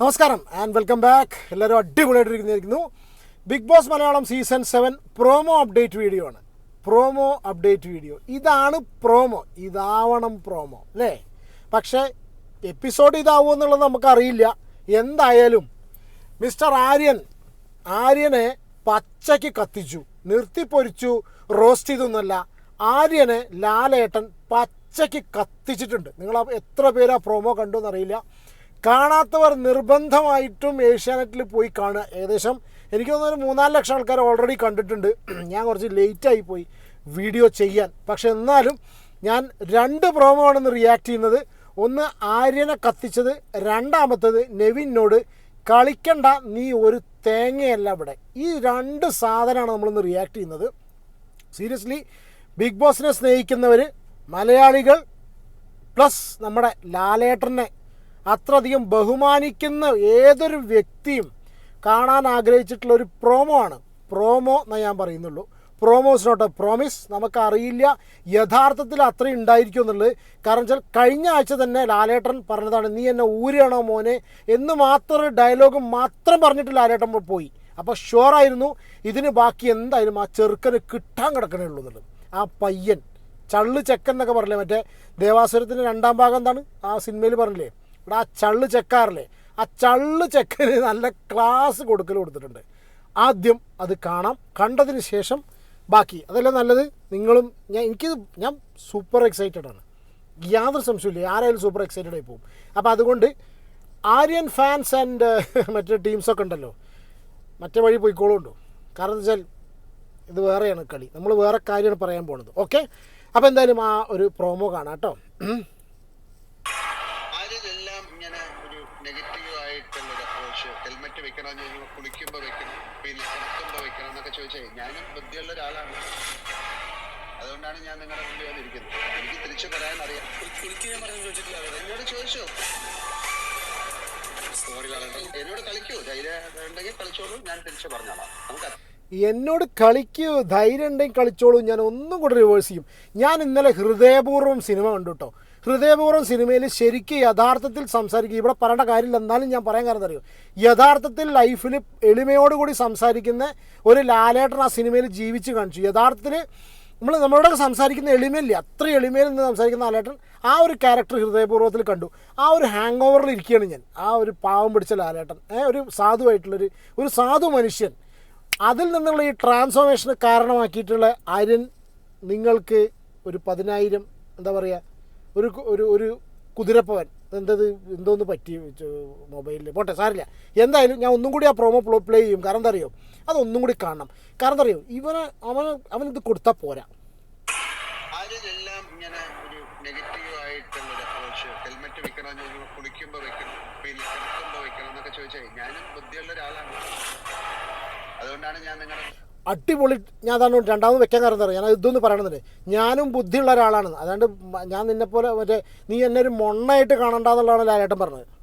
നമസ്കാരം and welcome back എല്ലാവരും അടിപൊളിയായിട്ടിരിക്കുന്നു Bigg Boss Malayalam season seven promo update video ആണ്. Promo update video ഇതാണ് promo ഇതാവണം പ്രോമോ അല്ലേ? പക്ഷേ എപ്പിസോഡ് ഇതാവുമോ എന്നുള്ളത് നമുക്കറിയില്ല. എന്തായാലും മിസ്റ്റർ ആര്യൻ ആര്യനെ പച്ചയ്ക്ക് കത്തിച്ചു നിർത്തിപ്പൊരിച്ചു റോസ്റ്റ് ചെയ്തൊന്നുമല്ല. ആര്യനെ ലാലേട്ടൻ പച്ചയ്ക്ക് കത്തിച്ചിട്ടുണ്ട്. നിങ്ങൾ എത്ര പേര് ആ പ്രോമോ കണ്ടു എന്നറിയില്ല. കാണാത്തവർ നിർബന്ധമായിട്ടും ഏഷ്യാനെറ്റിൽ പോയി കാണുക. ഏകദേശം എനിക്ക് തോന്നുന്നു ഒരു മൂന്നാൽ ലക്ഷം ആൾക്കാർ ഓൾറെഡി കണ്ടിട്ടുണ്ട്. ഞാൻ കുറച്ച് ലേറ്റായി പോയി വീഡിയോ ചെയ്യാൻ. പക്ഷെ എന്നാലും ഞാൻ രണ്ട് പ്രോമോ ആണെന്ന് റിയാക്ട് ചെയ്യുന്നത്. ഒന്ന് ആര്യനെ കത്തിച്ചത് രണ്ടാമത്തത് നെവിനോട് കളിക്കണ്ട നീ ഒരു തേങ്ങയല്ല ഇവിടെ. ഈ രണ്ട് സാധനമാണ് നമ്മളിന്ന് റിയാക്ട് ചെയ്യുന്നത്. സീരിയസ്ലി ബിഗ് ബോസിനെ സ്നേഹിക്കുന്നവർ മലയാളികൾ പ്ലസ് നമ്മുടെ ലാലേട്ടനെ അത്രയധികം ബഹുമാനിക്കുന്ന ഏതൊരു വ്യക്തിയും കാണാൻ ആഗ്രഹിച്ചിട്ടുള്ള ഒരു പ്രോമോ ആണ്. പ്രോമോ എന്നേ ഞാൻ പറയുന്നുള്ളൂ. പ്രോമോസ് നോട്ട് എ പ്രോമിസ് നമുക്കറിയില്ല യഥാർത്ഥത്തിൽ അത്രയും ഉണ്ടായിരിക്കും എന്നുള്ളത്. കാരണം വെച്ചാൽ കഴിഞ്ഞ ആഴ്ച തന്നെ ലാലേട്ടൻ പറഞ്ഞതാണ് നീ എന്നെ ഊരാണോ മോനെ? എന്ന് മാത്രം ഡയലോഗ് മാത്രം പറഞ്ഞിട്ട് ലാലേട്ടൻ പോയി. അപ്പോൾ ഷുവറായിരുന്നു ഇതിന് ബാക്കി എന്തായാലും ആ ചെറുക്കന് കിട്ടാൻ കിടക്കണേ ഉള്ളൂ എന്നുള്ളത്. ആ പയ്യൻ ചള്ളു ചെക്കൻ എന്നൊക്കെ പറഞ്ഞില്ലേ മറ്റേ ദേവാസുരത്തിന്റെ രണ്ടാം ഭാഗം എന്താണ്? ആ സിനിമയിൽ പറഞ്ഞില്ലേ? ഇവിടെ ആ ചള്ള് ചെക്കാറില്ലേ? ആ ചള്ള് ചെക്കന് നല്ല ക്ലാസ് കൊടുക്കൽ കൊടുത്തിട്ടുണ്ട്. ആദ്യം അത് കാണാം. കണ്ടതിന് ശേഷം ബാക്കി. അതല്ല നല്ലത്? നിങ്ങളും ഞാൻ എനിക്ക് ഞാൻ സൂപ്പർ എക്സൈറ്റഡ് ആണ്. യാതൊരു സംശയമില്ല ആരായാലും സൂപ്പർ എക്സൈറ്റഡ് ആയി പോകും. അപ്പോൾ അതുകൊണ്ട് ആര്യൻ ഫാൻസ് ആൻഡ് മറ്റേ ടീംസൊക്കെ ഉണ്ടല്ലോ. മറ്റേ വഴി പോയിക്കോളുണ്ടോ? കാരണം എന്താ വെച്ചാൽ ഇത് വേറെയാണ് കളി. നമ്മൾ വേറെ കാര്യമാണ് പറയാൻ പോകുന്നത് ഓക്കെ അപ്പോൾ എന്തായാലും ആ ഒരു പ്രോമോ കാണാം കേട്ടോ. ഹെൽമെറ്റ് വെക്കണം എന്ന് ചോദിക്കുമ്പോൾ കുളിക്കുമ്പോൾ വെക്കണം പിന്നെ കിടക്കുമ്പോൾ വെക്കണം എന്നൊക്കെ ചോദിച്ചേ ഞാനും ബുദ്ധിയുള്ള ഒരാളാണ്. അതുകൊണ്ടാണ് ഞാൻ നിങ്ങളുടെ മുമ്പിൽ വന്നിരിക്കുന്നത് എനിക്ക് തിരിച്ചു പറയാൻ അറിയാം. എന്നോട് ചോദിച്ചോ? എന്നോട് കളിക്കൂ. ധൈര്യം ഉണ്ടെങ്കിൽ കളിച്ചോളൂ. ഞാൻ തിരിച്ചു പറഞ്ഞോളാം. നമുക്ക് എന്നോട് കളിക്കൂ ധൈര്യം ഉണ്ടെങ്കിൽ കളിച്ചോളൂ. ഞാൻ ഒന്നും കൂടെ റിവേഴ്സ് ചെയ്യും. ഞാൻ ഇന്നലെ ഹൃദയപൂർവം സിനിമ കണ്ടു കേട്ടോ ഹൃദയപൂർവം സിനിമയിൽ ശരിക്കും യഥാർത്ഥത്തിൽ സംസാരിക്കുക ഇവിടെ പറയേണ്ട കാര്യമില്ല. എന്നാലും ഞാൻ പറയാൻ കാരണം അറിയോ യഥാർത്ഥത്തിൽ ലൈഫിൽ എളിമയോടുകൂടി സംസാരിക്കുന്ന ഒരു ലാലേട്ടൻ ആ സിനിമയിൽ ജീവിച്ച് കാണിച്ചു. യഥാർത്ഥത്തിൽ നമ്മൾ നമ്മളോട് സംസാരിക്കുന്ന എളിമയില്ല. അത്ര എളിമയിൽ നിന്ന് സംസാരിക്കുന്ന ലാലേട്ടൻ ആ ഒരു ക്യാരക്ടർ ഹൃദയപൂർവത്തിൽ കണ്ടു. ആ ഒരു ഹാങ് ഓവറിൽ ഇരിക്കുകയാണ് ഞാൻ. ആ ഒരു പാവം പിടിച്ച ലാലേട്ടൻ. ഒരു സാധുവായിട്ടുള്ളൊരു ഒരു സാധു മനുഷ്യൻ. അതിൽ നിന്നുള്ള ഈ ട്രാൻസ്ഫോർമേഷന് കാരണമാക്കിയിട്ടുള്ള ആര്യൻ നിങ്ങൾക്ക് ഒരു പതിനായിരം എന്താ പറയുക ഒരു ഒരു ഒരു കുതിരപ്പവൻ. എന്തത് എന്തോന്ന് പറ്റി? മൊബൈലിൽ പോട്ടെ സാറില്ല എന്തായാലും ഞാൻ ഒന്നും കൂടി ആ പ്രോമോ പ്ലേ ചെയ്യും. കാരണം എന്താ അറിയോ? അതൊന്നും കൂടി കാണണം. കാരണം എന്താ അറിയോ? ഇവന് അവൻ അവനിത് കൊടുത്താൽ പോരാ. ഞാനും ഒരാളാണ്. അതുകൊണ്ടാണ് ഞാൻ നിങ്ങളുടെ അടിപൊളി ഞാൻ അതാണ് രണ്ടാമത് വെക്കാൻ കാരണം പറയുക ഞാൻ ഇതൊന്നും പറയണമെന്നില്ല ഞാനും ബുദ്ധിയുള്ള ഒരാളാണ്. അതുകൊണ്ട് ഞാൻ നിന്നെപ്പോലെ മറ്റേ നീ എന്നെ ഒരു മൊണ്ണായിട്ട് കാണണ്ടെന്നുള്ളതാണ് ലാലേട്ടൻ പറഞ്ഞത്. അറിയാം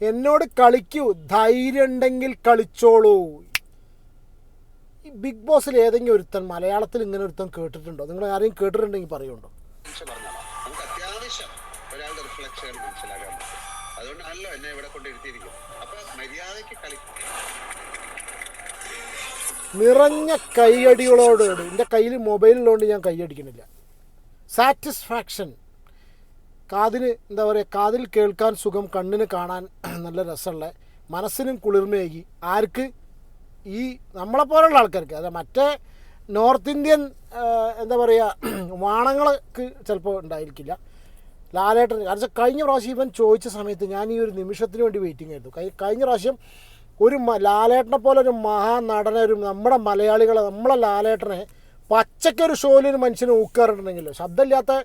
എന്നോട് കളിക്കൂ. ധൈര്യം ഉണ്ടെങ്കിൽ കളിച്ചോളൂ. ഈ ബിഗ് ബോസിൽ ഏതെങ്കിലും ഒരുത്തൻ മലയാളത്തിൽ ഇങ്ങനെ ഒരുത്തൻ കേട്ടിട്ടുണ്ടോ? നിങ്ങൾ ആരെയും കേട്ടിട്ടുണ്ടെങ്കിൽ പറയുണ്ടോ? റിഫ്ലക്ഷൻ മനസ്സിലാക്കാൻ പറ്റും അതുകൊണ്ടാണല്ലോ എന്നെ ഇവിടെ കൊണ്ടിരുത്തിയിരിക്കും അപ്പൊ മര്യാദയ്ക്ക് കളി നിറഞ്ഞ കൈയടികളോട് എന്റെ കയ്യിൽ മൊബൈലുള്ളതുകൊണ്ട് ഞാൻ കൈയടിക്കുന്നില്ല. സാറ്റിസ്ഫാക്ഷൻ കാതിന് എന്താ പറയുക കാതിൽ കേൾക്കാൻ സുഖം കണ്ണിന് കാണാൻ നല്ല രസമുള്ള മനസ്സിനും കുളിർമയേകി. ആർക്ക്? ഈ നമ്മളെപ്പോലുള്ള ആൾക്കാർക്ക്. അതായത് മറ്റേ നോർത്ത് ഇന്ത്യൻ എന്താ പറയുക വാണങ്ങൾക്ക് ചിലപ്പോൾ ഉണ്ടായിരിക്കില്ല. ലാലേട്ടൻ കാരണം കഴിഞ്ഞ പ്രാവശ്യം ഇവൻ ചോദിച്ച സമയത്ത് ഞാൻ ഈ ഒരു നിമിഷത്തിന് വേണ്ടി വെയിറ്റിംഗ് ആയിരുന്നു. കഴി- കഴിഞ്ഞ പ്രാവശ്യം ഒരു ലാലേട്ടനെ പോലെ ഒരു മഹാനടനെ ഒരു നമ്മുടെ മലയാളികളെ നമ്മളെ ലാലേട്ടനെ പച്ചക്കൊരു ഷോയിൽ ഒരു മനുഷ്യനെ ഊക്കാറുണ്ടെങ്കിലോ? ശബ്ദമില്ലാത്ത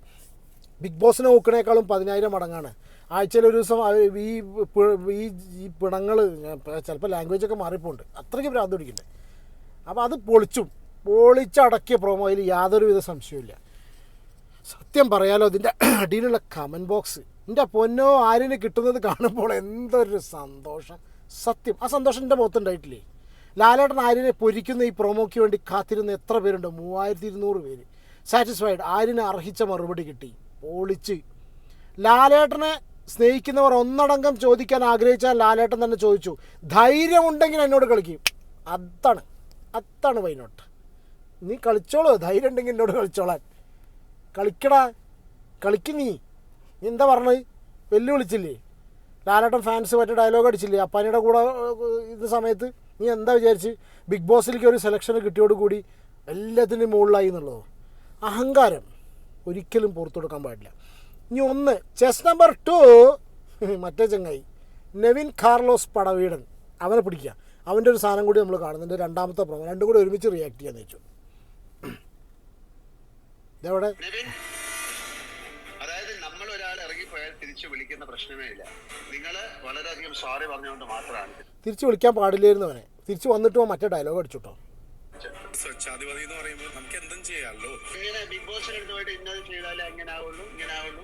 ബിഗ് ബോസിനെ ഊക്കണേക്കാളും പതിനായിരം മടങ്ങാണ്. ആഴ്ചയിൽ ഒരു ദിവസം ഈ ഈ ഈ പിണങ്ങൾ ചിലപ്പോൾ ലാംഗ്വേജൊക്കെ മാറിപ്പോണ്ട്. അത്രയ്ക്ക് ഭ്രാന്ത് പിടിക്കണ്ടേ? അപ്പോൾ അത് പൊളിച്ചും. പൊളിച്ചടക്കിയ പ്രൊമോയിൽ യാതൊരുവിധ സംശയവുമില്ല. സത്യം പറയാലോ ഇതിന്റെ അടിയിലുള്ള കമന്റ് ബോക്സ് എന്റെ പൊന്നോ ആര്യന് കിട്ടുന്നത് കാണുമ്പോൾ എന്തൊരു സന്തോഷം. സത്യം. ആ സന്തോഷം എന്റെ മുഖത്തുണ്ടായിട്ടില്ലേ? ലാലേട്ടൻ ആര്യനെ പൊരിക്കുന്ന ഈ പ്രൊമോയ്ക്ക് വേണ്ടി കാത്തിരുന്ന എത്ര പേരുണ്ട്? മൂവായിരത്തി ഇരുന്നൂറ് പേര്. സാറ്റിസ്ഫൈഡ് ആര്യന് അർഹിച്ച മറുപടി കിട്ടി. പൊളിച്ച്. ലാലേട്ടനെ സ്നേഹിക്കുന്നവർ ഒന്നടങ്കം ചോദിക്കാൻ ആഗ്രഹിച്ചാൽ ലാലേട്ടൻ തന്നെ ചോദിച്ചു. ധൈര്യമുണ്ടെങ്കിൽ എന്നോട് കളിക്കും. അതാണ്. അതാണ് വൈനോട്ട് നീ കളിച്ചോളൂ. ധൈര്യം ഉണ്ടെങ്കിൽ എന്നോട് കളിച്ചോളാൻ. കളിക്കടാ. കളിക്ക് നീ. നീ എന്താ പറഞ്ഞത്? വെല്ലുവിളിച്ചില്ലേ ലാലേട്ടൻ ഫാൻസ് മറ്റേ ഡയലോഗ് അടിച്ചില്ലേ? അപ്പാനിയുടെ കൂടെ ഇത് സമയത്ത് നീ എന്താ വിചാരിച്ച്? ബിഗ് ബോസിലേക്ക് ഒരു സെലക്ഷൻ കിട്ടിയോട് കൂടി എല്ലാത്തിന്റെ മുകളിലായി എന്നുള്ളതോ? അഹങ്കാരം ഒരിക്കലും പുറത്തു കൊടുക്കാൻ പാടില്ല. ഇനി ഒന്ന് ചെസ് നമ്പർ ടു മറ്റേ ചങ്ങായി നെവിൻ കാർലോസ് പടവീടൻ. അവനെ പിടിക്കുക. അവന്റെ ഒരു സാധനം കൂടി നമ്മൾ കാണുന്നുണ്ട്. രണ്ടാമത്തെ പ്രോഗ്രാം രണ്ടും കൂടി ഒരുമിച്ച് റിയാക്ട് ചെയ്യാന്ന് വെച്ചു. ഇതെവിടെ? അതായത് നമ്മൾ ഒരാൾ ഇറങ്ങിപ്പോയാൽ തിരിച്ചു വിളിക്കുന്ന പ്രശ്നമേ ഇല്ല. നിങ്ങൾ വളരെയധികം സോറി പറഞ്ഞുകൊണ്ട് മാത്രമാണ്. തിരിച്ചു തിരിച്ച് വിളിക്കാൻ പാടില്ലായിരുന്നു അവനെ. തിരിച്ചു വന്നിട്ട് മറ്റേ ഡയലോഗ് അടിച്ചുട്ടോ. സ്വച്ഛാധിപതി എന്ന് പറയുമ്പോൾ നമുക്ക് എന്തും ചെയ്യാമല്ലോ ഇങ്ങനെ ബിഗ് ബോസിന് അടുത്ത് പോയിട്ട് ഇന്നത് ചെയ്താലേ അങ്ങനെ ആവുള്ളൂ ഇങ്ങനെ ആവുള്ളൂ?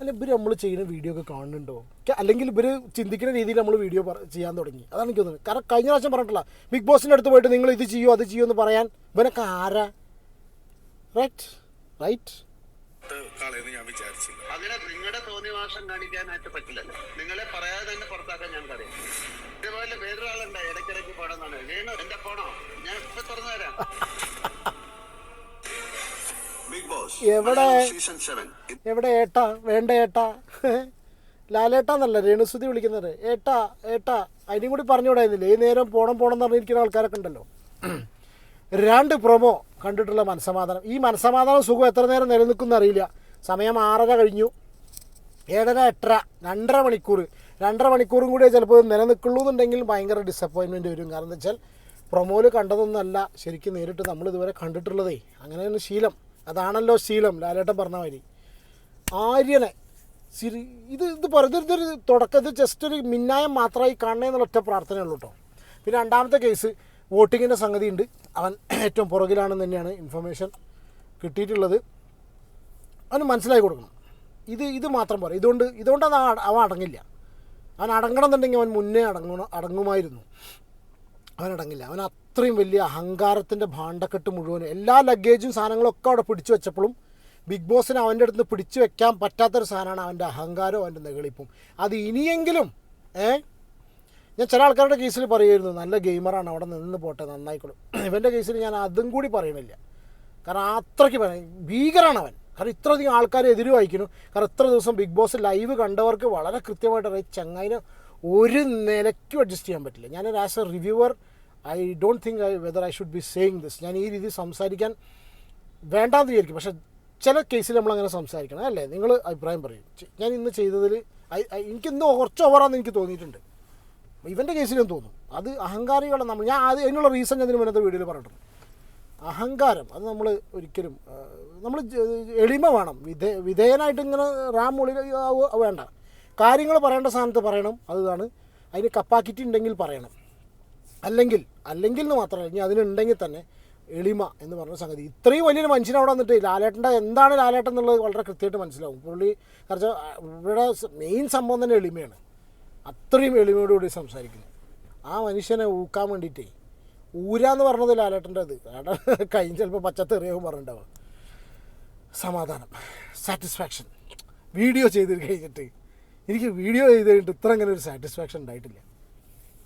അല്ല ഇവർ നമ്മൾ ചെയ്യുന്ന വീഡിയോ ഒക്കെ കാണുന്നുണ്ടോ? അല്ലെങ്കിൽ ഇവർ ചിന്തിക്കുന്ന രീതിയിൽ നമ്മൾ വീഡിയോ ചെയ്യാൻ തുടങ്ങി. അതാണ് എനിക്ക് തോന്നുന്നത്. കാരണം കഴിഞ്ഞ പ്രാവശ്യം പറഞ്ഞിട്ടില്ല ബിഗ് ബോസിന്റെ അടുത്ത് പോയിട്ട് നിങ്ങൾ ഇത് ചെയ്യോ അത് ചെയ്യോ എന്ന് പറയാൻ ഇവനൊക്കെ ആരാ? റൈറ്റ് റൈറ്റ് കളയെന്ന് ഞാൻ വിചാരിച്ചില്ല. അങ്ങനെ നിങ്ങളുടെ തോന്നിവാസം കാണിക്കാനായിട്ട് പറ്റില്ലല്ലോ. നിങ്ങളെ പറയാതെ തന്നെ പുറത്താക്കാൻ ഞാൻ അറിയാം ഇതേപോലെ വേറൊരാളുണ്ടായി ഇടയ്ക്കിടയ്ക്ക് പോണെന്നാണ്. വേണു എന്റെ പോണോ ഞാൻ ഇപ്പൊ തുറന്നു തരാം. എവിടെ? എവിടെ ഏട്ടാ? വേണ്ട ഏട്ടാ. ലാലേട്ടാന്നല്ല രേണുസുതി വിളിക്കുന്നത്. ഏട്ടാ ഏട്ടാ അതിനും കൂടി പറഞ്ഞു വിടായിരുന്നില്ലേ ഈ നേരം പോണം പോണം എന്ന് പറഞ്ഞിരിക്കുന്ന ആൾക്കാരൊക്കെ ഉണ്ടല്ലോ. രണ്ട് പ്രൊമോ കണ്ടിട്ടുള്ള മനസമാധാനം ഈ മനസമാധാനം സുഖം എത്ര നേരം നിലനിൽക്കുന്ന അറിയില്ല. സമയം ആറര കഴിഞ്ഞു. ഏഴര എട്ടര രണ്ടര മണിക്കൂർ. രണ്ടര മണിക്കൂറും കൂടിയേ ചിലപ്പോൾ നിലനിൽക്കുള്ളൂ എന്നുണ്ടെങ്കിൽ ഭയങ്കര ഡിസപ്പോയിൻമെന്റ് വരും. കാരണം എന്താ വെച്ചാൽ പ്രൊമോയിൽ കണ്ടതൊന്നല്ല ശരിക്കും നേരിട്ട് നമ്മൾ ഇതുവരെ കണ്ടിട്ടുള്ളതേ. അങ്ങനെയാണ് ശീലം. അതാണല്ലോ ശീലം ലാലേട്ടൻ പറഞ്ഞ മാതിരി. ആര്യനെ സിരി ഇത് ഇത് പറഞ്ഞൊരു തുടക്കം ഇത് ജസ്റ്റ് ഒരു മിന്നായം മാത്രമായി കാണണേ എന്നുള്ള ഒറ്റ പ്രാർത്ഥനയുള്ളൂ കേട്ടോ പിന്നെ രണ്ടാമത്തെ കേസ് വോട്ടിങ്ങിന്റെ സംഗതി ഉണ്ട് അവൻ ഏറ്റവും പുറകിലാണെന്ന് തന്നെയാണ് ഇൻഫർമേഷൻ കിട്ടിയിട്ടുള്ളത്. അവന് മനസ്സിലാക്കി കൊടുക്കണം. ഇത് ഇത് മാത്രം പോരാ. ഇതുകൊണ്ട് ഇതുകൊണ്ട് അത് അവൻ അടങ്ങില്ല. അവൻ അടങ്ങണം എന്നുണ്ടെങ്കിൽ അവൻ മുന്നേ അടങ്ങണം അടങ്ങുമായിരുന്നു. അവൻ അടങ്ങില്ല അവൻ അത്രയും വലിയ അഹങ്കാരത്തിന്റെ ഭാണ്ഡക്കെട്ട് മുഴുവൻ എല്ലാ ലഗേജും സാധനങ്ങളൊക്കെ അവിടെ പിടിച്ചു വെച്ചപ്പോഴും ബിഗ് ബോസിന് അവന്റെ അടുത്ത് പിടിച്ചു വെക്കാൻ പറ്റാത്തൊരു സാധനമാണ് അവന്റെ അഹങ്കാരവും അവന്റെ നെകളിപ്പും അത് ഇനിയെങ്കിലും ഏ? ഞാൻ ചില ആൾക്കാരുടെ കേസിൽ പറയുമായിരുന്നു നല്ല ഗെയിമറാണ് അവിടെ നിന്ന് പോട്ടെ നന്നായിക്കോളും. ഇവന്റെ കേസിൽ ഞാൻ അതും കൂടി പറയണില്ല കാരണം അത്രയ്ക്ക് ഭീകരമാണ് അവൻ. കാരണം ഇത്രയധികം ആൾക്കാരെ എതിര് വായിക്കുന്നു കാരണം ഇത്ര ദിവസം ബിഗ് ബോസ് ലൈവ് കണ്ടവർക്ക് വളരെ കൃത്യമായിട്ട് അറിയാം ചങ്ങായിന് ഒരു നിലയ്ക്കും അഡ്ജസ്റ്റ് ചെയ്യാൻ പറ്റില്ല. ഞാൻ as a reviewer I don't think I whether I should be saying this ഞാൻ ഈ രീതിയിൽ സംസാരിക്കാൻ വേണ്ടാന്ന് വിചാരിക്കും. പക്ഷേ ചില കേസിൽ നമ്മളങ്ങനെ സംസാരിക്കണം അല്ലേ? നിങ്ങൾ അഭിപ്രായം പറയും. ഞാൻ ഇന്ന് ചെയ്തതിൽ എനിക്ക് ഇന്ന് കുറച്ച് ഓവറാന്ന് എനിക്ക് തോന്നിയിട്ടുണ്ട്. ഇവന്റെ കേസിലും തോന്നും. അത് അഹങ്കാരികളെ നമ്മൾ ഞാൻ അത് അതിനുള്ള റീസൺ ഞാൻ ഇതിന് മുന്നത്തെ വീഡിയോയിൽ പറഞ്ഞിട്ടുണ്ട്. അഹങ്കാരം അത് നമ്മൾ ഒരിക്കലും നമ്മൾ എളിമ വേണം. വിധേ വിധേയനായിട്ട് ഇങ്ങനെ റാം മൊളി വേണ്ട. കാര്യങ്ങൾ പറയേണ്ട സ്ഥാനത്ത് പറയണം. അതാണ്. അതിന് കപ്പാസിറ്റി ഉണ്ടെങ്കിൽ പറയണം. അല്ലെങ്കിൽ അല്ലെങ്കിൽ എന്ന് മാത്രമല്ല ഇനി അതിനുണ്ടെങ്കിൽ തന്നെ എളിമ എന്ന് പറഞ്ഞ സംഗതി. ഇത്രയും വലിയൊരു മനുഷ്യൻ അവിടെ വന്നിട്ട് ലാലേട്ടന്റെ എന്താണ് ലാലേട്ടൻ എന്നുള്ളത് വളരെ കൃത്യമായിട്ട് മനസ്സിലാവും. പുള്ളി കാരണം ഇവിടെ മെയിൻ സംഭവം തന്നെ എളിമയാണ്. അത്രയും എളിമയോടുകൂടി സംസാരിക്കുന്നു. ആ മനുഷ്യനെ ഊക്കാൻ വേണ്ടിയിട്ടേ ഊരാന്ന് പറഞ്ഞത് ലാലേട്ടന്റെ അത്. കഴിഞ്ഞ ചിലപ്പോൾ പച്ചത്തെറിയാവും പറഞ്ഞിട്ടുണ്ടാവുക. സമാധാനം. സാറ്റിസ്ഫാക്ഷൻ വീഡിയോ ചെയ്ത് കഴിഞ്ഞിട്ട് എനിക്ക് വീഡിയോ ചെയ്ത് കഴിഞ്ഞിട്ട് ഇത്ര അങ്ങനെ ഒരു സാറ്റിസ്ഫാക്ഷൻ ഉണ്ടായിട്ടില്ല.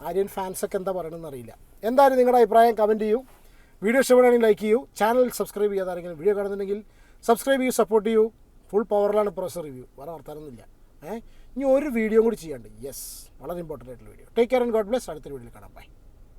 ആര്യൻ ഫാൻസൊക്കെ എന്താ പറയണമെന്ന് അറിയില്ല. എന്തായാലും നിങ്ങളുടെ അഭിപ്രായം കമന്റ് ചെയ്യൂ. വീഡിയോ ഇഷ്ടപ്പെടുകയാണെങ്കിൽ ലൈക്ക് ചെയ്യൂ. ചാനൽ സബ്സ്ക്രൈബ് ചെയ്യാതെ ആരെങ്കിലും വീഡിയോ കാണുന്നുണ്ടെങ്കിൽ സബ്സ്ക്രൈബ് ചെയ്യൂ സപ്പോർട്ട് ചെയ്യൂ. ഫുൾ പവറിലാണ് പ്രൊസർ റിവ്യൂ വേറെ വർത്താനൊന്നുമില്ല. ഏഹ്? ഇനി ഒരു വീഡിയോ കൂടി ചെയ്യാണ്ട്. യെസ് വളരെ ഇമ്പോർട്ടന്റ് ആയിട്ടുള്ള video take care and God bless അടുത്തൊരു വീഡിയോയിൽ കാണാം. ബൈ